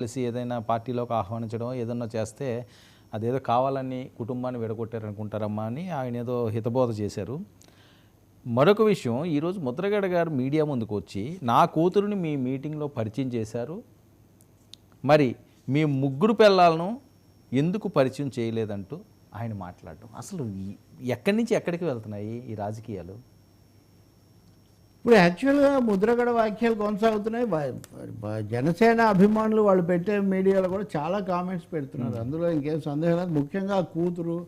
కలిసి ఏదైనా పార్టీలోకి ఆహ్వానించడం ఏదన్నా చేస్తే అదేదో కావాలని కుటుంబాన్ని విడగొట్టారనుకుంటారమ్మా అని ఆయన ఏదో హితబోధ చేశారు. మరొక విషయం ఈరోజు ముద్రగడ గారు మీడియా ముందుకు వచ్చి నా కూతురుని మీ మీటింగ్లో పరిచయం చేశారు. మరి మీ ముగ్గురు పిల్లలను ఎందుకు పరిచయం చేయలేదంటూ ఆయన మాట్లాడటం అసలు ఎక్కడి నుంచి ఎక్కడికి వెళ్తున్నాయి ఈ రాజకీయాలు? ఇప్పుడు యాక్చువల్గా ముద్రగడ వాక్యాలు కొనసాగుతున్నాయి. జనసేన అభిమానులు వాళ్ళు పెట్టే మీడియాలో కూడా చాలా కామెంట్స్ పెడుతున్నారు. అందులో ఇంకేం సందేహం లేదు. ముఖ్యంగా కూతురు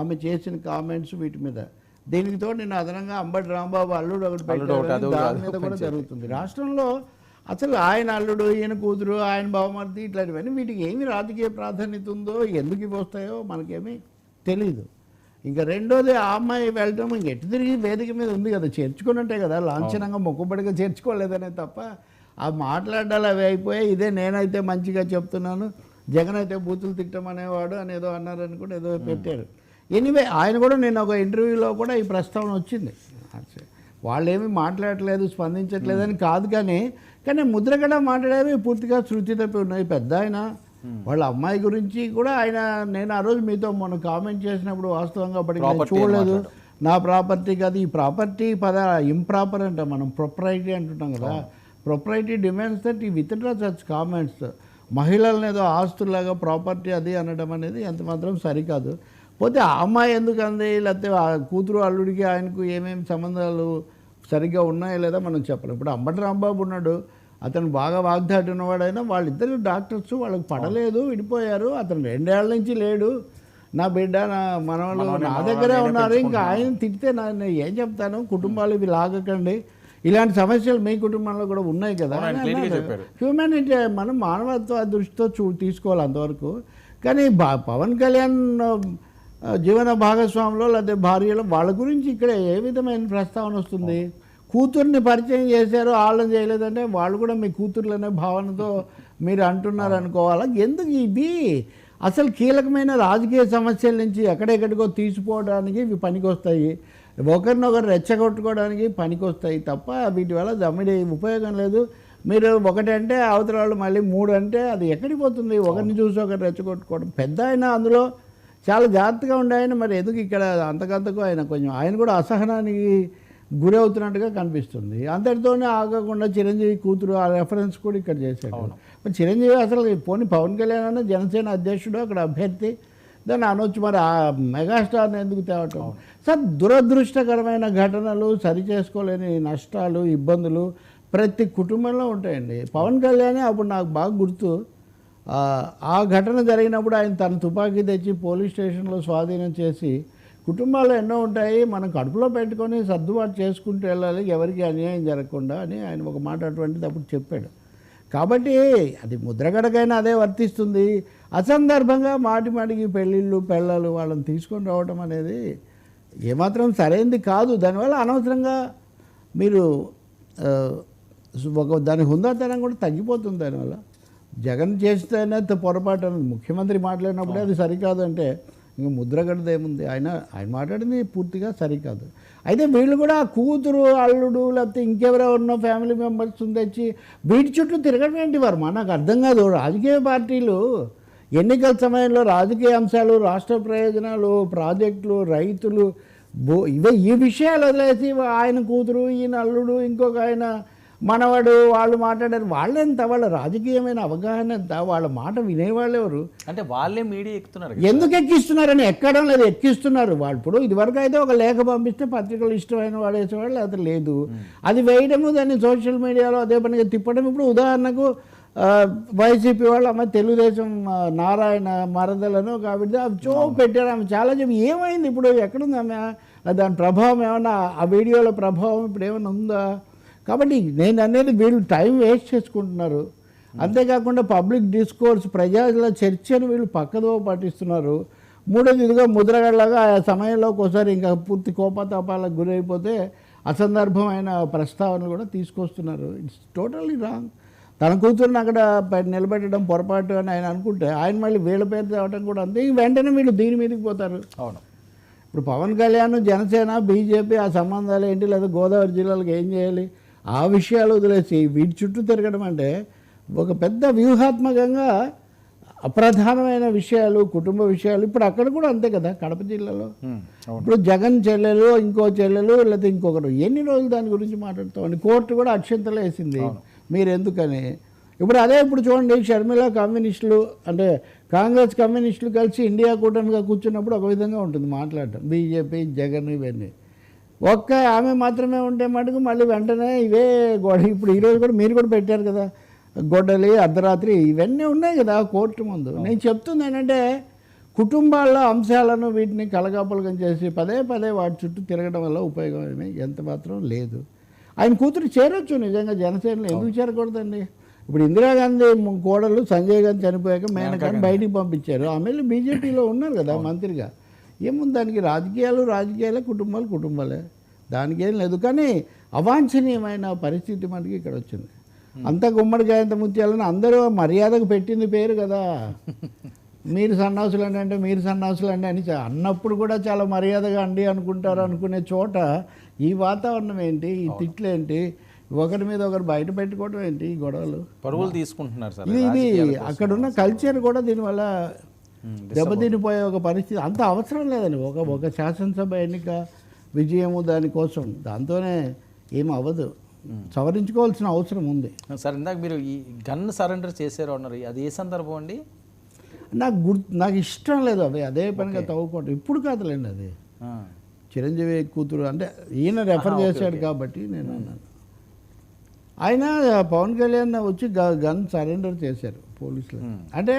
ఆమె చేసిన కామెంట్స్ వీటి మీద. దీనికి తోడు నేను అదనంగా అంబటి రాంబాబు అల్లుడు ఒకటి అదొకటి, దాని మీద కూడా. జరుగుతుంది. రాష్ట్రంలో అసలు ఆయన అల్లుడు ఈయన కూతురు ఆయన బావమర్ది ఇట్లాంటివన్నీ వీటికి ఏమి రాజకీయ ప్రాధాన్యత ఉందో ఎందుకు ఇవి వస్తాయో మనకేమీ తెలియదు ఇంకా రెండోది ఆ అమ్మాయి వెళ్ళటం ఇంక ఎటు తిరిగి వేదిక మీద ఉంది కదా చేర్చుకున్నట్టే కదా లాంఛనంగా మొక్కుబడిగా చేర్చుకోలేదనే తప్ప ఆ మాట్లాడాలి అవి అయిపోయాయి. ఇదే నేనైతే మంచిగా చెప్తున్నాను. జగన్ అయితే బూతులు తిట్టం అనేవాడు అని ఏదో అన్నారని కూడా ఏదో పెట్టారు. ఎనీవే ఆయన కూడా నేను ఒక ఇంటర్వ్యూలో కూడా ఈ ప్రస్తావన వచ్చింది. వాళ్ళేమి మాట్లాడట్లేదు స్పందించట్లేదని కాదు కానీ కానీ ముద్రగడ మాట్లాడేవి పూర్తిగా శృతి తప్పి ఉన్నాయి. పెద్ద ఆయన వాళ్ళ అమ్మాయి గురించి కూడా ఆయన నేను ఆ రోజు మీతో మొన్న కామెంట్ చేసినప్పుడు వాస్తవంగా అప్పటికి చూడలేదు. నా ప్రాపర్టీ కాదు ఈ ప్రాపర్టీ పద ఇంప్రాపర్ అంటాం మనం ప్రొపరైటీ అంటుంటాం కదా. Propriety demands that he withdraw such comments మహిళలను ఏదో ఆస్తులాగా ప్రాపర్టీ అది అనడం అనేది ఎంత మాత్రం సరికాదు. పోతే ఆ అమ్మాయి ఎందుకు అంది? లేకపోతే ఆ కూతురు అల్లుడికి ఆయనకు ఏమేమి సంబంధాలు సరిగ్గా ఉన్నాయో లేదా మనం చెప్పలేం. ఇప్పుడు అంబటి రాంబాబు ఉన్నాడు. అతను బాగా వాగ్దాటి ఉన్నవాడైనా వాళ్ళిద్దరు డాక్టర్స్ వాళ్ళకి పడలేదు విడిపోయారు. అతను రెండేళ్ళ నుంచి లేడు. నా బిడ్డ నా మనవాళ్ళు నా దగ్గరే ఉన్నారు. ఇంకా ఆయన తిడితే నేను ఏం చెప్తాను? కుటుంబాలు ఇవి లాగకండి. ఇలాంటి సమస్యలు మీ కుటుంబంలో కూడా ఉన్నాయి కదా. హ్యూమానిటీ మనం మానవత్వ దృష్టితో చూ తీసుకోవాలి అంతవరకు. కానీ పవన్ కళ్యాణ్ జీవన భాగస్వామిలో లేకపోతే భార్యలో వాళ్ళ గురించి ఇక్కడ ఏ విధమైన ప్రస్తావన వస్తుంది? కూతుర్ని పరిచయం చేశారు వాళ్ళని చేయలేదంటే వాళ్ళు కూడా మీ కూతుర్లనే భావనతో మీరు అంటున్నారు అనుకోవాలా ఎందుకు ఇది? అసలు కీలకమైన రాజకీయ సమస్యల నుంచి ఎక్కడెక్కడికో తీసుకోవడానికి ఇవి పనికొస్తాయి. ఒకరినొకరు రెచ్చగొట్టుకోవడానికి పనికొస్తాయి తప్ప వీటి వల్ల దమ్మిడి ఉపయోగం లేదు. మీరు ఒకటంటే అవతల వాళ్ళు మళ్ళీ మూడు అంటే అది ఎక్కడికి పోతుంది? ఒకరిని చూసి ఒకరు రెచ్చగొట్టుకోవడం పెద్ద ఆయన అందులో చాలా జాగ్రత్తగా ఉండే ఆయన. మరి ఎందుకు ఇక్కడ అంతకంతకు ఆయన కొంచెం ఆయన కూడా అసహనానికి గురి అవుతున్నట్టుగా కనిపిస్తుంది. అంతటితోనే ఆగకుండా చిరంజీవి కూతురు ఆ రెఫరెన్స్ కూడా ఇక్కడ చేశాడు. మరి చిరంజీవి అసలు పోనీ పవన్ కళ్యాణ్ అన్న జనసేన అధ్యక్షుడు అక్కడ అభ్యర్థి దాన్ని అనొచ్చు మరి ఆ మెగాస్టార్ని ఎందుకు తేవటం? సార్ దురదృష్టకరమైన ఘటనలు సరి చేసుకోలేని నష్టాలు ఇబ్బందులు ప్రతి కుటుంబంలో ఉంటాయండి. పవన్ కళ్యాణ్ అప్పుడు నాకు బాగా గుర్తు. ఆ ఘటన జరిగినప్పుడు ఆయన తన తుపాకీ తెచ్చి పోలీస్ స్టేషన్లో స్వాధీనం చేసి కుటుంబాలు ఎన్నో ఉంటాయి. మనం కడుపులో పెట్టుకొని సర్దుబాటు చేసుకుంటూ వెళ్ళాలి. ఎవరికి అన్యాయం జరగకుండా అని ఆయన ఒక మాట అటువంటిది అప్పుడు చెప్పాడు. కాబట్టి అది ముద్రగడకైనా అదే వర్తిస్తుంది. అసందర్భంగా మాటి మాటికి పెళ్ళిళ్ళు పెళ్ళాలు వాళ్ళని తీసుకొని రావడం అనేది ఏమాత్రం సరైనది కాదు. దానివల్ల అనవసరంగా మీరు ఒక దాని హుందాతనం కూడా తగ్గిపోతుంది దానివల్ల. జగన్ చేస్తేనే పొరపాటు అన్నది ముఖ్యమంత్రి మాట్లాడినప్పుడే అది సరికాదు అంటే ఇంకా ముద్రగడది ఏముంది ఆయన ఆయన మాట్లాడింది పూర్తిగా సరికాదు. అయితే వీళ్ళు కూడా కూతురు అల్లుడు లేకపోతే ఇంకెవరెవరినో ఫ్యామిలీ మెంబర్స్ తెచ్చి వీటి చుట్టూ తిరగడం ఏంటి వర్మ? నాకు అర్థం కాదు. రాజకీయ పార్టీలు ఎన్నికల సమయంలో రాజకీయ అంశాలు రాష్ట్ర ప్రయోజనాలు ప్రాజెక్టులు రైతులు బో ఇవే ఈ విషయాలు వదిలేసి ఆయన కూతురు ఈయన అల్లుడు ఇంకొక ఆయన మనవాడు వాళ్ళు మాట్లాడారు వాళ్ళెంత వాళ్ళ రాజకీయమైన అవగాహన ఎంత వాళ్ళ మాట వినేవాళ్ళు ఎవరు? అంటే వాళ్ళే మీడియా ఎక్కుతున్నారు ఎందుకు ఎక్కిస్తున్నారని ఎక్కడం లేదు ఎక్కిస్తున్నారు. వాళ్ళు ఇప్పుడు ఇదివరకు అయితే ఒక లేఖ పంపిస్తే పత్రికలు ఇష్టమైన వాడేసేవాళ్ళు లేకపోతే లేదు. అది వేయడము దాన్ని సోషల్ మీడియాలో అదే పనిగా తిప్పడం. ఇప్పుడు ఉదాహరణకు వైసీపీ వాళ్ళు అమ్మ తెలుగుదేశం నారాయణ మరదలను కాబట్టి అవి చో పెట్టారు. ఆమె చాలా చెప్పి ఏమైంది ఇప్పుడు? ఎక్కడుంది ఆమె? దాని ప్రభావం ఏమన్నా ఆ వీడియోలో ప్రభావం ఇప్పుడు ఏమైనా ఉందా? కాబట్టి నేను అనేది వీళ్ళు టైం వేస్ట్ చేసుకుంటున్నారు. అంతేకాకుండా పబ్లిక్ డిస్కోర్స్ ప్రజల చర్చను వీళ్ళు పక్కదో పట్టిస్తున్నారు. మూడోది ఇదిగో ముద్రగడలాగా ఆ సమయంలో ఒకసారి ఇంకా పూర్తి కోపతాపాలకు గురైపోతే అసందర్భమైన ప్రస్తావనలు కూడా తీసుకొస్తున్నారు. ఇట్స్ టోటల్లీ రాంగ్ తన కూతురుని అక్కడ నిలబెట్టడం పొరపాటు అని ఆయన అనుకుంటే ఆయన మళ్ళీ వీళ్ళ పేరు తేవడం కూడా అంతే. వెంటనే వీళ్ళు దీని మీదకి పోతారు. అవును. ఇప్పుడు పవన్ కళ్యాణ్ జనసేన బీజేపీ ఆ సంబంధాలు ఏంటి? లేదా గోదావరి జిల్లాలకు ఏం చేయాలి? ఆ విషయాలు వదిలేసి వీటి చుట్టూ తిరగడం అంటే ఒక పెద్ద వ్యూహాత్మకంగా అప్రధానమైన విషయాలు కుటుంబ విషయాలు. ఇప్పుడు అక్కడ కూడా అంతే కదా కడప జిల్లాలో. ఇప్పుడు జగన్ చెల్లెలు ఇంకో చెల్లెలు లేకపోతే ఇంకొకరు. ఎన్ని రోజులు దాని గురించి మాట్లాడతామని కోర్టు కూడా అక్షంతలు వేసింది. మీరు ఎందుకని ఇప్పుడు అదే ఇప్పుడు చూడండి షర్మిల కమ్యూనిస్టులు అంటే కాంగ్రెస్ కమ్యూనిస్టులు కలిసి ఇండియా కూటమిగా కూర్చున్నప్పుడు ఒక విధంగా ఉంటుంది మాట్లాడటం. బీజేపీ జగన్ ఇవన్నీ. ఒక్క ఆమె మాత్రమే ఉంటే మటుకు మళ్ళీ వెంటనే ఇవే గొడవ. ఇప్పుడు ఈరోజు కూడా మీరు కూడా పెట్టారు కదా గొడ్డలి అర్ధరాత్రి ఇవన్నీ ఉన్నాయి కదా కోర్టు ముందు. నేను చెప్తుంది ఏంటంటే కుటుంబాల్లో అంశాలను వీటిని కలగాపులగం చేసి పదే పదే వాటి చుట్టూ తిరగడం వల్ల ఉపయోగం ఏమీ? ఎంత మాత్రం లేదు. ఆయన కూతురు చేరొచ్చు నిజంగా జనసేనలో. ఎందుకు చేరకూడదండి? ఇప్పుడు ఇందిరాగాంధీ కోడలు సంజయ్ గాంధీ చనిపోయాక మేనకాన్ని బయటికి పంపించారు. ఆమె బీజేపీలో ఉన్నారు కదా మంత్రిగా. ఏముంది దానికి? రాజకీయాలు రాజకీయాలే కుటుంబాలు కుటుంబాలే. దానికి ఏం లేదు. కానీ అవాంఛనీయమైన పరిస్థితి మనకి ఇక్కడ వచ్చింది. అంత గుమ్మడికాయంత ముత్యాలని అందరూ మర్యాదకు పెట్టింది పేరు కదా. మీరు సన్నాసులు అండి అంటే మీరు సన్నాసులు అండి అని అన్నప్పుడు కూడా చాలా మర్యాదగా అండి అనుకుంటారు అనుకునే చోట ఈ వాతావరణం ఏంటి? ఈ తిట్లు ఏంటి? ఒకరి మీద ఒకరు బయట పెట్టుకోవడం ఏంటి? ఈ గొడవలు? పరువులు తీసుకుంటున్నారు సార్. ఇది ఇది అక్కడ ఉన్న కల్చర్ కూడా దీనివల్ల దెబ్బతినిపోయే ఒక పరిస్థితి అంత అవసరం లేదండి. ఒక ఒక శాసనసభ ఎన్నిక విజయము దానికోసం దాంతోనే ఏం అవ్వదు. సవరించుకోవాల్సిన అవసరం ఉంది. సార్ ఇందాక మీరు ఈ గన్ సరెండర్ చేశారు అన్నారు. అది ఏ సందర్భం అండి? నాకు గుర్తు నాకు ఇష్టం లేదు అవి. అదే పనిగా తవ్వుకోవటం. ఇప్పుడు కాదులేండి అది. చిరంజీవి కూతురు అంటే ఈయన రెఫర్ చేశాడు కాబట్టి నేను అన్నాను. ఆయన పవన్ కళ్యాణ్ వచ్చి గన్ సరెండర్ చేశారు పోలీసులు. అంటే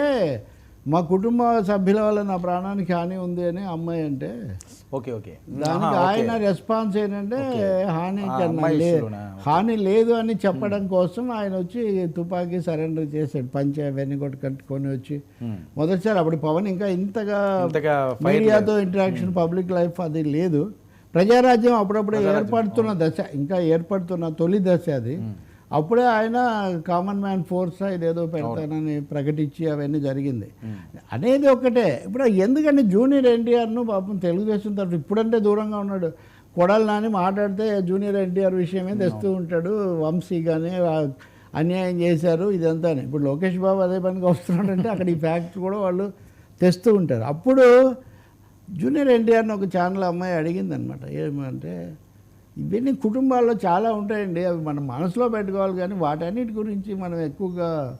మా కుటుంబ సభ్యుల వల్ల నా ప్రాణానికి హాని ఉంది అని అమ్మాయి అంటే ఓకే ఓకే. దానికి ఆయన రెస్పాన్స్ ఏంటంటే హాని? హాని లేదు అని చెప్పడం కోసం ఆయన వచ్చి తుపాకీ సరెండర్ చేశాడు పంచ అవన్నీ కూడా కట్టుకొని వచ్చి. మొదటిసారి అప్పుడు పవన్ ఇంకా ఇంతగా మీడియాతో ఇంటరాక్షన్ పబ్లిక్ లైఫ్ అది లేదు. ప్రజారాజ్యం అప్పుడప్పుడే ఏర్పడుతున్న దశ ఇంకా ఏర్పడుతున్న తొలి దశ అది. అప్పుడే ఆయన కామన్ మ్యాన్ ఫోర్స్ ఇదేదో పెడతానని ప్రకటించి అవన్నీ జరిగింది. అనేది ఒక్కటే ఇప్పుడు ఎందుకంటే జూనియర్ ఎన్టీఆర్ను పాపం తెలుగుదేశం తరఫు ఇప్పుడంటే దూరంగా ఉన్నాడు. కొడాలి నాని మాట్లాడితే జూనియర్ ఎన్టీఆర్ విషయమే తెస్తూ ఉంటాడు. వంశీ కానీ అన్యాయం చేశారు ఇదంతా. ఇప్పుడు లోకేష్ బాబు అదే పనికి వస్తున్నాడంటే అక్కడ ఈ ఫ్యాక్ట్ కూడా వాళ్ళు తెస్తూ ఉంటారు. అప్పుడు జూనియర్ ఎన్టీఆర్ని ఒక ఛానల్ అమ్మాయి అడిగింది అనమాట ఏమంటే ఇవన్నీ కుటుంబాల్లో చాలా ఉంటాయండి. అవి మనం మనసులో పెట్టుకోవాలి కానీ వాటన్నిటి గురించి మనం ఎక్కువగా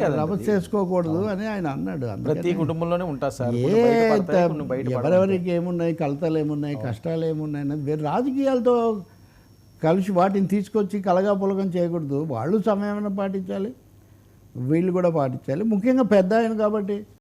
రభస చేసుకోకూడదు అని ఆయన అన్నాడు. ప్రతి కుటుంబంలోనే ఉంటారు సార్. ఎవరెవరికి ఏమున్నాయి కలతలు ఏమున్నాయి కష్టాలు ఏమున్నాయి అనేది వేరే. రాజకీయాలతో కలిసి వాటిని తీసుకొచ్చి కలగా పులగం చేయకూడదు. వాళ్ళు సమయం పాటించాలి? వీళ్ళు కూడా పాటించాలి. ముఖ్యంగా పెద్ద ఆయన కాబట్టి.